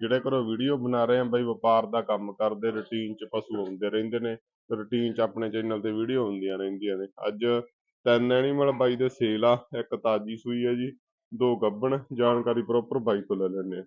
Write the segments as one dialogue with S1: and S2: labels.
S1: ਜਿਹੜੇ ਘਰੋਂ ਵੀਡੀਓ ਬਣਾ ਰਹੇ ਆ ਬਾਈ ਵਪਾਰ ਦਾ ਕੰਮ ਕਰਦੇ ਰੁਟੀਨ 'ਚ ਪਸ਼ੂ ਆਉਂਦੇ ਰਹਿੰਦੇ ਨੇ ਰੂਟੀਨ ਚ ਆਪਣੇ ਚੈਨਲ ਤੇ ਵੀਡੀਓ ਹੁੰਦੀਆਂ ਰਹਿੰਦੀਆਂ ਨੇ। ਅੱਜ ਤਿੰਨ ਐਨੀਮਲ ਬਾਈ ਦੇ ਸੇਲ ਆ ਇੱਕ ਤਾਜੀ ਸੂਈ ਹੈ ਜੀ ਦੋ ਗੱਬਣ ਜਾਣਕਾਰੀ ਪ੍ਰੋਪਰ ਬਾਈ ਤੋਂ ਲੈ ਲੈਣੇ ਆ।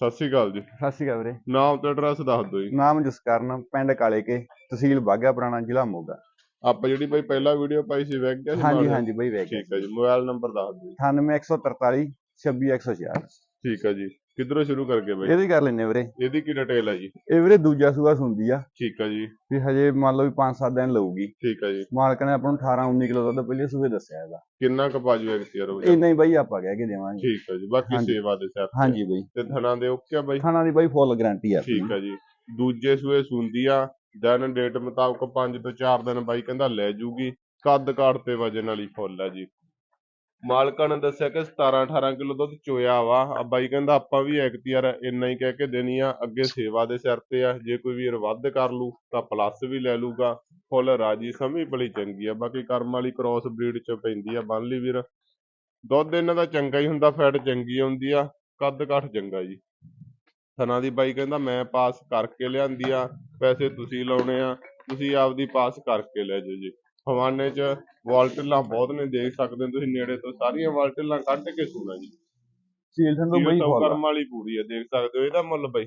S1: ਸਤਿ ਸ਼੍ਰੀ ਅਕਾਲ ਜੀ।
S2: ਸਤਿ ਸ਼੍ਰੀ ਅਕਾਲ ਵੀਰੇ।
S1: ਨਾਮ ਤੇ ਐਡਰੈਸ ਦੱਸ ਦਿਓ ਜੀ।
S2: ਨਾਮ ਜਸਕਰਨ ਪਿੰਡ ਕਾਲੇ ਕੇ ਤਹਿਸੀਲ ਬਾਗਾ ਪੁਰਾਣਾ ਜ਼ਿਲ੍ਹਾ ਮੋਗਾ।
S1: ਆਪਾਂ ਜਿਹੜੀ ਬਾਈ ਪਹਿਲਾਂ ਵੀਡੀਓ ਪਾਈ ਸੀ ਵੇਖ ਗਿਆ ਸੀ
S2: ਹਾਂਜੀ? ਹਾਂਜੀ ਬਈ ਵੇਖ
S1: ਠੀਕ ਹੈ ਜੀ ਮੋਬਾਈਲ ਨੰਬਰ ਦੱਸ ਦਿਓ ਜੀ।
S2: 98143 26104
S1: ਠੀਕ ਹੈ ਜੀ। ਕਿੱਧਰੋਂ ਸ਼ੁਰੂ ਕਰਕੇ ਬਾਈ?
S2: ਇਹਦੀ ਕਰ ਲੈਨੇ ਵੀਰੇ।
S1: ਇਹਦੀ ਕੀ ਡਿਟੇਲ ਹੈ ਜੀ?
S2: ਇਹ ਵੀਰੇ ਦੂਜਾ ਸੂਆ ਸੁੰਦੀ ਆ।
S1: ਠੀਕ ਹੈ ਜੀ।
S2: ਵੀ ਹਜੇ ਮੰਨ ਲਓ ਵੀ 5-7 ਦਿਨ ਲਊਗੀ।
S1: ਠੀਕ ਹੈ ਜੀ।
S2: ਮਾਲਕ ਨੇ ਆਪਾਂ ਨੂੰ 18-19 ਕਿਲੋ ਦੁੱਧ ਪਹਿਲੇ ਸੂਏ ਦੱਸਿਆ ਇਹਦਾ।
S1: ਕਿੰਨਾ ਕੁ ਬਾਜੂ ਐਕਟੀਅਰ ਹੋ
S2: ਇੰਨਾ ਹੀ ਬਈ ਆਪਾਂ ਕਹਿ ਕੇ ਦੇਵਾਂਗੇ।
S1: ਠੀਕ ਹੈ ਜੀ ਬਾਕੀ। ਸੇਵਾ ਦੇ ਤੇ।
S2: ਹਾਂਜੀ ਬਈ।
S1: ਤੇ ਥਣਾ ਦੇ ਓਕੇ ਆ ਬਾਈ?
S2: ਖਾਣਾ ਦੀ ਬਈ ਫੁੱਲ ਗਾਰੰਟੀ ਆ।
S1: ਠੀਕ ਹੈ ਜੀ। ਦੂਜੇ ਸੂਏ ਸੁੰਦੀ ਆ ਦਿਨ ਡੇਟ ਮੁਤਾਬਕ 5 ਤੋਂ 4 ਦਿਨ ਬਾਈ ਕਹਿੰਦਾ ਲੈ ਜੂਗੀ। ਕੱਦ ਕਾਠ ਤੇ ਵਜਨ ਵਾਲੀ ਫੁੱਲ ਆ ਜੀ। ਮਾਲਕਾਂ ਨੇ ਦੱਸਿਆ ਕਿ 17 18 ਕਿਲੋ ਦੁੱਧ ਚੋਇਆ ਵਾ। ਆ ਬਾਈ ਕਹਿੰਦਾ ਆਪਾਂ ਵੀ ਐਕਟੀਆਰ ਇੰਨਾ ਹੀ ਕਹਿ ਕੇ ਦੇਣੀ ਆ, ਅੱਗੇ ਸੇਵਾ ਦੇ ਸਿਰ ਤੇ ਆ। ਜੇ ਕੋਈ ਵੀਰ ਵੱਧ ਕਰ ਲੂ ਤਾਂ ਪਲੱਸ ਵੀ ਲੈ ਲੂਗਾ। ਫੁੱਲ ਰਾਜੀ, ਸਮੀ ਬੜੀ ਚੰਗੀ ਆ। ਬਾਕੀ ਕਰਮ ਵਾਲੀ ਕ੍ਰਾਸ ਬਰੀਡ ਚ ਪੈਂਦੀ ਆ ਬੰਨ ਲਈ ਵੀਰ। ਦੁੱਧ ਇਹਨਾਂ ਦਾ ਚੰਗਾ ਹੀ ਹੁੰਦਾ ਫੈਟ ਚੰਗੀ ਆਉਂਦੀ ਆ। ਕੱਦ ਕਾਠ ਚੰਗਾ ਜੀ। ਥਣਾ ਦੀ ਬਾਈ ਕਹਿੰਦਾ, ਮੈਂ ਪਾਸ ਕਰਕੇ ਲਿਆਂਦੀ ਆ। ਪੈਸੇ ਤੁਸੀਂ ਲਾਉਣੇ ਆ, ਤੁਸੀਂ ਆਪਦੀ ਪਾਸ ਕਰਕੇ ਲੈ ਜਾਓ ਜੀ। ਹਵਾਨੇ 'ਚ ਵਾਲਟਿਲਾਂ ਬਹੁਤ ਨੇ ਦੇਖ ਸਕਦੇ ਹੋ ਤੁਸੀਂ ਨੇੜੇ ਤੋਂ ਸਾਰੀਆਂ ਵਾਲਟਿਲਾਂ ਕੱਢ ਕੇ ਸੁਣਾ ਜੀ।
S2: ਸੀਲ ਸੰਦੋ
S1: ਸੀਲ
S2: ਬਈ
S1: ਤਾਂ
S2: ਆ।
S1: ਕਰਮ ਵਾਲੀ ਪੂਰੀ ਆ ਦੇਖ ਸਕਦੇ ਹੋ ਇਹਦਾ ਮੁੱਲ ਬਾਈ।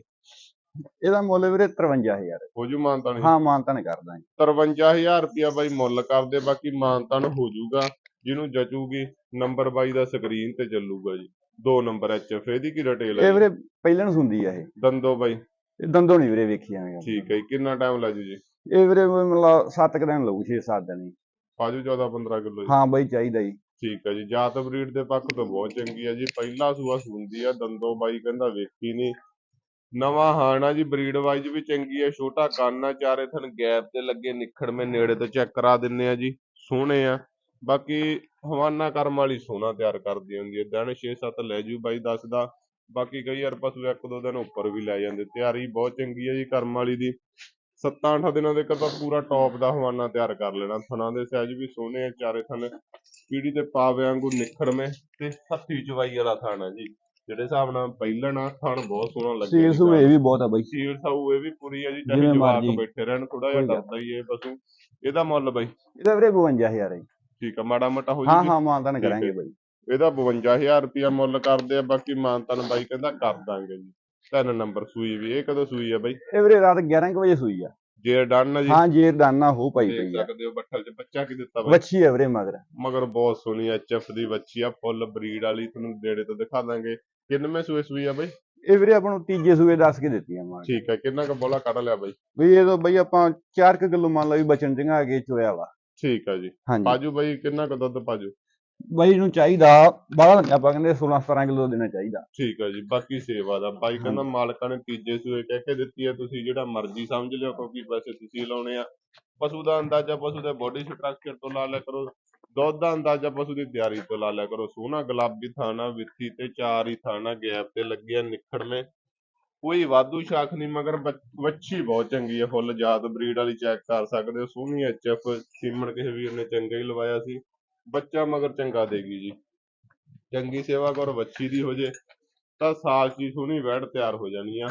S2: ਇਹਦਾ ਮੁੱਲ ਵੀਰੇ 53000
S1: ਹੋ ਜੂ ਮਾਨਤਾਨ
S2: ਹਾਂ ਮਾਨਤਾ ਨਹੀਂ ਕਰਦਾ
S1: 53000 ਰੁਪਿਆ ਬਾਈ ਮੁੱਲ ਕਰਦੇ ਬਾਕੀ ਮਾਨਤਾਨ ਹੋ ਜੂਗਾ ਜਿਹਨੂੰ ਜਚੂਗੀ ਨੰਬਰ ਬਾਈ ਦਾ ਸਕਰੀਨ ਤੇ ਚੱਲੂਗਾ ਜੀ। ਦੋ ਨੰਬਰ ਐਚ ਐਫ ਇਹਦੀ ਕੀ ਡਿਟੇਲ
S2: ਇਹ
S1: ਹੈ
S2: ਵੀਰੇ ਪਹਿਲਾਂ ਨੂੰ ਸੁੰਦੀ ਆ ਇਹ।
S1: ਦੰਦੋ ਬਾਈ।
S2: ਇਹ ਦੰਦੋਂ ਨਹੀਂ ਵੀਰੇ ਵੇਖੀ ਜਾਵੇਗਾ।
S1: ਠੀਕ ਹੈ। ਕਿੰਨਾ ਟਾਈਮ ਲੱਜੂ ਜੀ?
S2: ਇਹ ਵੀਰੇ ਮਤਲਬ 7 ਦਿਨ ਲਊ 6-7 ਦਿਨ ਹੀ।
S1: ਆਜੂ 14 15 ਕਿਲੋ ਜੀ।
S2: ਹਾਂ ਬਈ ਚਾਹੀਦਾ ਜੀ।
S1: ਠੀਕ ਹੈ ਜੀ ਜਾਤ ਬਰੀਡ ਦੇ ਪੱਖ ਤੋਂ ਬਹੁਤ ਚੰਗੀ ਹੈ ਜੀ। ਪਹਿਲਾ ਸੂਆ ਸੁੰਦੀ ਆ ਦੰਦੋ ਬਾਈ ਕਹਿੰਦਾ ਵੇਖੀ ਨਹੀਂ ਨਵਾਂ ਹਾਣਾ ਜੀ ਬਰੀਡ ਵਾਈਜ਼ ਵੀ ਚੰਗੀ ਹੈ ਛੋਟਾ ਕੰਨ ਆ ਚਾਰੇ ਥਣ ਗੈਪ ਤੇ ਲੱਗੇ ਨਿਖੜਵੇਂ ਨੇੜੇ ਤੋਂ ਚੈੱਕ ਕਰਾ ਦਿੰਨੇ ਆ ਜੀ ਸੋਹਣੇ ਆ। ਬਾਕੀ ਹਵਾਨਾ ਕਰਮ ਵਾਲੀ ਸੋਹਣਾ ਤਿਆਰ ਕਰਦੀ ਹੁੰਦੀ ਹੈ ਦਿਨ 6-7 ਲੈ ਜੂ ਬਾਈ ਦੱਸਦਾ ਬਾਕੀ ਕਈ ਵਾਰ ਪਸ਼ੂ ਇੱਕ ਦੋ ਦਿਨ ਉੱਪਰ ਵੀ ਲੈ ਜਾਂਦੇ ਤਿਆਰੀ ਬਹੁਤ ਚੰਗੀ ਹੈ ਜੀ ਕਰਮ ਵਾਲੀ ਦੀ। 7-8 ਦਿਨਾਂ ਦੇ ਤਾਂ ਪੂਰਾ ਟੌਪ ਦਾ ਹਵਾਨਾ ਤਿਆਰ ਕਰ ਲੈਣਾ। ਥਣਾ ਦੇ ਸਾਈਜ਼ ਵੀ ਸੋਹਣੇ ਆ ਚਾਰੇ ਥਣ। ਪੀੜੀ ਤੇ ਪਾਵੇ ਵਾਂਗੂ ਨਿਖੜਵੇਂ ਤੇ ਹੱਥੀ ਚਵਾਈ ਵਾਲਾ ਥਣ ਆ ਜੀ। ਜਿਹੜੇ ਹਿਸਾਬ ਨਾਲ ਪਹਿਲਣ ਆ ਥਣ ਬਹੁਤ ਸੋਹਣਾ ਲੱਗਿਆ
S2: ਸੀਲ ਸੂ ਇਹ ਵੀ ਬਹੁਤ ਆ ਬਈ।
S1: ਸੀਲ ਸਾਊ ਇਹ ਵੀ ਪੂਰੀ ਆ ਜੀ ਚਾਹੇ
S2: ਜਿਵੇਂ
S1: ਜਵਾਕ। ਬੈਠੇ ਰਹਿਣ ਥੋੜਾ ਜਿਹਾ ਡਰਦਾ ਹੀ ਇਹ ਪਸ਼ੂ। ਇਹਦਾ ਮੁੱਲ ਬਾਈ?
S2: ਇਹਦਾ ਵੀਰੇ 52000 ਹੈ ਜੀ।
S1: ਠੀਕ ਆ ਮਾੜਾ ਮੋਟਾ ਹੋ ਜੀ
S2: ਹਾਂ
S1: ਹੈ।
S2: ਕਰਾਂਗੇ। ਬਈ
S1: ਇਹਦਾ 52000 ਰੁਪਿਆ ਮੁੱਲ ਕਰਦੇ ਆ ਬਾਕੀ ਮਾਨਤਨ ਬਾਈ ਕਹਿੰਦਾ ਕਰ ਦਾਂਗੇ ਜੀ। ਤਿੰਨ ਨੰਬਰ ਸੂਈ ਵੀ ਇਹ ਕਦੋਂ ਸੂਈ ਆ ਬਾਈ?
S2: ਇਹ ਵੀਰੇ ਰਾਤ 11 ਕੁ ਵਜੇ ਸੂਈ ਆ।
S1: ਜੇ ਡਨ ਆ ਜੀ।
S2: ਹਾਂ ਜੇ ਦਾਨਾ ਹੋ ਪਾਈ ਪਈ ਆ।
S1: ਸਕਦੇ ਹੋ ਬੱਠਲ 'ਚ ਬੱਚਾ ਕੀ ਦਿੱਤਾ ਬਾਈ?
S2: ਵੱਛੀ ਹੈ ਵੀਰੇ ਮਗਰ।
S1: ਮਗਰ ਬਹੁਤ ਸੋਹਣੀ ਐਚਐਫ ਦੀ ਬੱਚੀ ਆ ਫੁੱਲ ਬਰੀਡ ਵਾਲੀ ਤੁਹਾਨੂੰ ਨੇੜੇ ਤੋਂ ਦਿਖਾ ਦਾਂਗੇ। ਕਿੰਨਵੇਂ ਸੂਏ ਸੂਈ ਆ ਬਾਈ?
S2: ਇਹ ਵੀਰੇ ਆਪਾਂ ਨੂੰ ਤੀਜੇ ਸੂਏ ਦੱਸ ਕੇ ਦਿੱਤੀ ਆ ਮਾਂ।
S1: ਠੀਕ ਹੈ ਕਿੰਨਾ ਕੁ ਬੋਲਾ ਕੱਢ ਲਿਆ ਬਾਈ?
S2: ਵੀ ਇਹ ਤਾਂ ਬਈ ਆਪਾਂ 4 ਕਿਲੋ ਮੰਨ ਲਓ ਵੀ ਬਚਨ ਚੰਗਾ ਕੇ ਚੋਇਆ ਵਾ।
S1: ਠੀਕ ਆ ਜੀ। ਪਾਜੂ ਬਾਈ ਕਿੰਨਾ ਕੁ ਦੁੱਧ ਪਾਜੂ?
S2: ਬਈ ਨੂੰ ਚਾਹੀਦਾ ਬਾਹਲਾ ਨਹੀਂ ਆਪਾਂ ਕਹਿੰਦੇ 16 17 ਕਿਲੋ ਦੇਣਾ ਚਾਹੀਦਾ।
S1: ਠੀਕ ਆ ਜੀ ਬਾਕੀ ਸੇਵਾ ਦਾ। ਬਾਈ ਕਹਿੰਦਾ ਮਾਲਕਾਂ ਨੇ ਤੀਜੇ ਸੂਏ ਕਹਿ ਕੇ ਦਿੱਤੀ ਆ ਤੁਸੀਂ ਜਿਹੜਾ ਮਰਜ਼ੀ ਸਮਝ ਲਿਓ ਕਿਉਂਕਿ ਪੈਸੇ ਤੁਸੀਂ ਲਾਉਣੇ ਆ। ਪਸ਼ੂ ਦਾ ਅੰਦਾਜ਼ਾ ਪਸ਼ੂ ਦੇ ਬੋਡੀ ਸਟਰਕਚਰ ਤੋਂ ਲਾ ਲਿਆ ਕਰੋ ਦੁੱਧ ਦਾ ਅੰਦਾਜ਼ਾ ਪਸ਼ੂ ਦੀ ਤਿਆਰੀ ਤੋਂ ਲਾ ਲਿਆ ਕਰੋ। ਸੋਹਣਾ ਗੁਲਾਬੀ ਥਾਣਾ ਵਿੱਥੀ ਤੇ ਚਾਰ ਹੀ ਥਾਣਾ ਗੈਪ ਤੇ ਲੱਗਿਆ ਨਿਖੜਵੇਂ। ਕੋਈ ਵਾਧੂ ਸ਼ਾਖ ਨਹੀਂ ਮਗਰ ਵੱਛੀ ਬਹੁਤ ਚੰਗੀ ਹੈ ਫੁੱਲ ਜਾਤ ਬਰੀਡ ਵਾਲੀ ਚੈੱਕ ਕਰ ਸਕਦੇ ਹੋ। ਸੋਹਣੀ ਐਚਐਫ ਸੀਮਣ ਕਿਸੇ ਵੀਰ ਨੇ ਚੰਗਾ ਹੀ ਲਵਾਇਆ ਸੀ। ਬੱਚਾ ਮਗਰ ਚੰਗਾ ਦੇਗੀ ਜੀ। ਚੰਗੀ ਸੇਵਾ ਕਰੋ ਵੱਛੀ ਦੀ ਹੋ ਜੇ ਤਾਂ ਸਾਲ ਦੀ ਸੋਹਣੀ ਵੈੜ ਤਿਆਰ ਹੋ ਜਾਣੀ ਆ।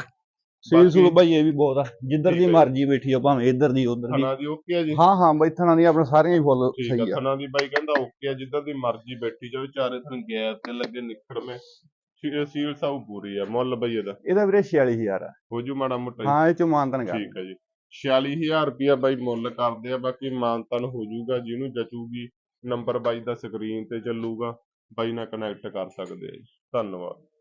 S2: ਸੀਲ ਸੂ
S1: ਬਾਕੀ-
S2: ਬਈ ਇਹ ਵੀ ਬਹੁਤ ਆ। ਜਿੱਧਰ ਦੀ। ਮਰਜ਼ੀ ਬੈਠੀ ਆ ਭਾਵੇਂ ਇੱਧਰ ਦੀ ਉੱਧਰ ਦੀ।
S1: ਥਣਾ ਦੀ ਓਕੇ ਆ ਜੀ।
S2: ਹਾਂ ਹਾਂ ਬਈ ਥਣਾ ਦੀ ਆਪਣੇ ਸਾਰੀਆਂ ਹੀ ਫੁੱਲ
S1: ਠੀਕ ਆ
S2: ਸਹੀ ਆ।
S1: ਥਣਾ ਦੀ ਬਾਈ ਕਹਿੰਦਾ ਓਕੇ ਆ ਜਿੱਦਾਂ ਦੀ ਮਰਜ਼ੀ ਬੈਠੀ ਜਾਵੇ ਚਾਰੇ ਥਣ ਗੈਪ ਤੇ ਲੱਗੇ ਨਿਖੜਵੇਂ ਸੀ- ਸੀਲ ਸਾਊ ਪੂਰੀ ਆ ਮੁੱਲ ਬਈ ਇਹਦਾ।
S2: ਇਹਦਾ ਵੀਰੇ 46000 ਆ।
S1: ਹੋ ਜੂ ਮਾੜਾ ਮੋਟਾ ਜੀ।
S2: ਹਾਂ ਇਹ ਚ ਮਾਨਤਨ ਕਰ।
S1: ਠੀਕ ਆ ਜੀ। 46000 ਰੁਪਿਆ ਬਾਈ ਮੁੱਲ ਕਰਦੇ ਆ ਬਾਕੀ ਮਾਨਤਨ ਹੋ ਜੂਗਾ ਜਿਹਨੂੰ ਜਚੂਗੀ। ਨੰਬਰ ਬਾਈ ਦਾ ਸਕਰੀਨ ਤੇ ਚੱਲੂਗਾ ਬਾਈ ਨਾਲ ਕਨੈਕਟ ਕਰ ਸਕਦੇ ਆ ਜੀ। ਧੰਨਵਾਦ।